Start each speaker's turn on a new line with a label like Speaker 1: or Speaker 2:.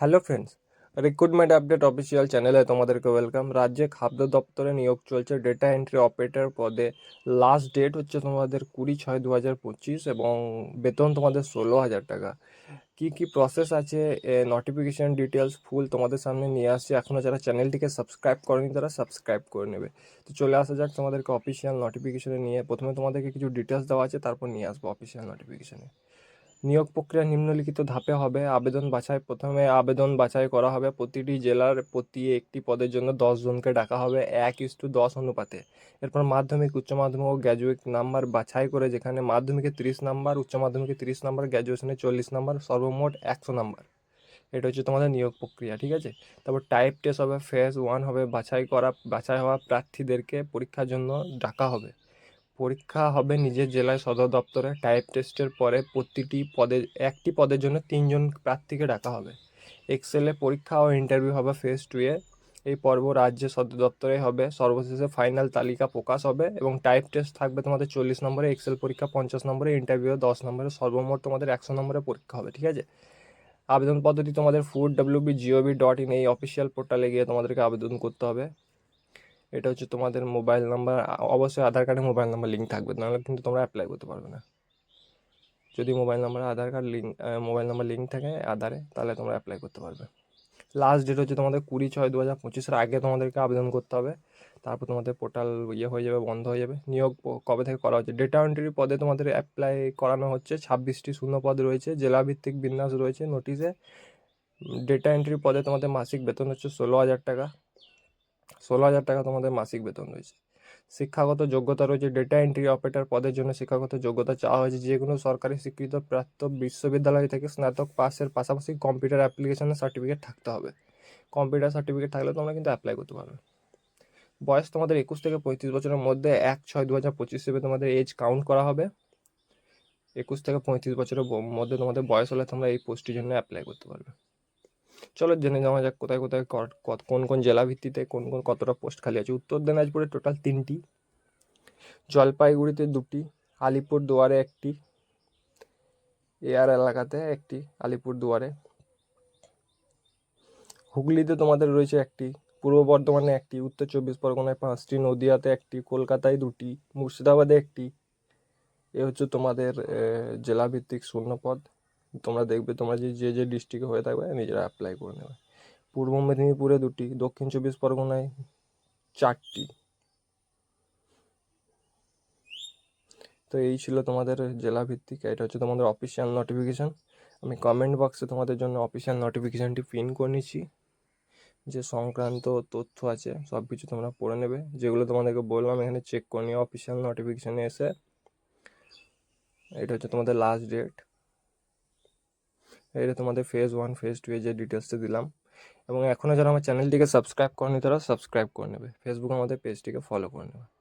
Speaker 1: Hello friends recruitment update official চ্যানেলে তোমাদেরকে welcome রাজ্যে খাদ্য দপ্তরে নিয়োগ চলছে ডেটা এন্ট্রি অপারেটর পদে। লাস্ট ডেট হচ্ছে তোমাদের কুড়ি ছয় দু হাজার পঁচিশ এবং বেতন তোমাদের ষোলো হাজার টাকা। কী কী প্রসেস আছে নোটিফিকেশান ডিটেলস ফুল তোমাদের সামনে নিয়ে আসছে। এখনও যারা চ্যানেলটিকে সাবস্ক্রাইব করেনি, তারা সাবস্ক্রাইব করে নেবে। তো চলে আসা যাক তোমাদেরকে অফিসিয়াল নোটিফিকেশানে নিয়ে। প্রথমে তোমাদেরকে কিছু ডিটেলস দেওয়া আছে, তারপর নিয়ে আসব অফিসিয়াল নোটিফিকেশানে নিয়োগ প্রক্রিয়া নিম্নলিখিত ধাপে হবে। আবেদন বাছাই প্রথমে আবেদন বাছাই করা হবে। প্রতিটি জেলার প্রতি একটি পদের জন্য জনকে ডাকা হবে। এক ইস টু দশ অনুপাতে। এরপর মাধ্যমিক, উচ্চ মাধ্যমিক ও গ্র্যাজুয়েট নাম্বার বাছাই করে যেখানে মাধ্যমিকে তিরিশ নাম্বার, উচ্চ মাধ্যমিকে তিরিশ নাম্বার, গ্র্যাজুয়েশনে চল্লিশ নাম্বার, সর্বমোট একশো নাম্বার। এটা হচ্ছে তোমাদের নিয়োগ প্রক্রিয়া, ঠিক আছে? তারপর টাইপ টেস্ট হবে ফেজ ওয়ান হবে, বাছাই করা, বাছাই হওয়া প্রার্থীদেরকে পরীক্ষার জন্য ডাকা হবে। পরীক্ষা হবে নিজের জেলায় সদর দপ্তরে। টাইপ টেস্টের পরে প্রতিটি পদে, একটি পদের জন্য তিনজন প্রার্থীকে ডাকা হবে। এক্সেলে পরীক্ষা ও ইন্টারভিউ হবে ফেজ টু এ। এই পর্ব রাজ্যের সদর দপ্তরে হবে। সর্বশেষে ফাইনাল তালিকা প্রকাশ হবে এবং টাইপ টেস্ট থাকবে তোমাদের চল্লিশ নম্বরে এক্সেল পরীক্ষা পঞ্চাশ নম্বরে ইন্টারভিউ দশ নম্বরে, সর্বমোট তোমাদের একশো নম্বরে পরীক্ষা হবে, ঠিক আছে? আবেদন পদ্ধতি তোমাদের food WB GOV dot in এই অফিসিয়াল পোর্টালে গিয়ে তোমাদেরকে আবেদন করতে হবে। এটা হচ্ছে তোমাদের মোবাইল নাম্বার অবশ্যই আধার কার্ডে মোবাইল নাম্বার লিঙ্ক থাকবে, নাহলে কিন্তু তোমরা অ্যাপ্লাই করতে পারবে না। যদি মোবাইল নাম্বারে Aadhaar card link mobile number link থাকে আধারে, তাহলে তোমরা অ্যাপ্লাই করতে পারবে। লাস্ট ডেট হচ্ছে তোমাদের কুড়ি ছয় দু হাজার পঁচিশের আগে তোমাদেরকে আবেদন করতে হবে। তারপর তোমাদের পোর্টাল ইয়ে হয়ে যাবে, বন্ধ হয়ে যাবে। নিয়োগ কবে থেকে করা হচ্ছে? ডেটা এন্ট্রি পদে তোমাদের অ্যাপ্লাই করানো হচ্ছে, ছাব্বিশটি শূন্য পদ রয়েছে, জেলাভিত্তিক বিন্যাস রয়েছে নোটিশে। ডেটা এন্ট্রি পদে তোমাদের মাসিক বেতন হচ্ছে ষোলো হাজার টাকা। ষোলো হাজার টাকা তোমাদের মাসিক বেতন রয়েছে। শিক্ষাগত যোগ্যতা রয়েছে ডেটা এন্ট্রি অপারেটর পদের জন্য শিক্ষাগত যোগ্যতা চাওয়া হয়েছে। যে কোনো সরকারি স্বীকৃত প্রাপ্ত বিশ্ববিদ্যালয় থেকে স্নাতক পাসের পাশাপাশি কম্পিউটার অ্যাপ্লিকেশনের সার্টিফিকেট থাকতে হবে। কম্পিউটার সার্টিফিকেট থাকলে তোমরা কিন্তু অ্যাপ্লাই করতে পারবে। বয়স তোমাদের একুশ থেকে পঁয়ত্রিশ বছরের মধ্যে এক ছয় দু হাজার পঁচিশ হিসেবে তোমাদের এজ কাউন্ট করা হবে। একুশ থেকে পঁয়ত্রিশ বছরের মধ্যে তোমাদের বয়স হলে তোমরা এই পোস্টের জন্য অ্যাপ্লাই করতে পারবে। চলো জেনে যাওয়া যাক কোথায় কোথায় কোন কোন জেলা ভিত্তিতে কোন কোন কতটা পোস্ট খালি আছে। উত্তর দিনাজপুরে টোটাল তিনটি, জলপাইগুড়িতে দুটি আলিপুর দুয়ারে একটি, এয়ার এলাকাতে একটি আলিপুর দুয়ারে হুগলিতে তোমাদের রয়েছে একটি, পূর্ব বর্ধমানে একটি, উত্তর চব্বিশ পরগনায় পাঁচটি, নদিয়াতে একটি, কলকাতায় দুটি, মুর্শিদাবাদে একটি। এ হচ্ছে তোমাদের জেলাভিত্তিক শূন্যপদ। তোমরা দেখবে, তোমরা যে যে যে ডিস্ট্রিক্টে হয়ে থাকবে, নিজেরা অ্যাপ্লাই করে নেবে। পূর্ব মেদিনীপুরে দুটি, দক্ষিণ চব্বিশ পরগনায় চারটি। তো এই ছিল তোমাদের জেলা ভিত্তিক, এটা হচ্ছে তোমাদের অফিসিয়াল নোটিফিকেশান আমি কমেন্ট বক্সে তোমাদের জন্য অফিসিয়াল নোটিফিকেশানটি পিন করে নিচ্ছি। যে সংক্রান্ত তথ্য আছে সব কিছু তোমরা পড়ে নেবে। যেগুলো তোমাদেরকে বললাম, এখানে চেক করে নিও অফিসিয়াল নোটিফিকেশানে এসে। এটা হচ্ছে তোমাদের লাস্ট ডেট এটা তোমাদের ফেজ ওয়ান ফেজ টু এ যে ডিটেলসটা দিলাম। এবং এখনও যারা আমার চ্যানেলটিকে সাবস্ক্রাইব করেনি তারা সাবস্ক্রাইব করে নেবে। ফেসবুকে আমাদের পেজটিকে ফলো করে নেবে।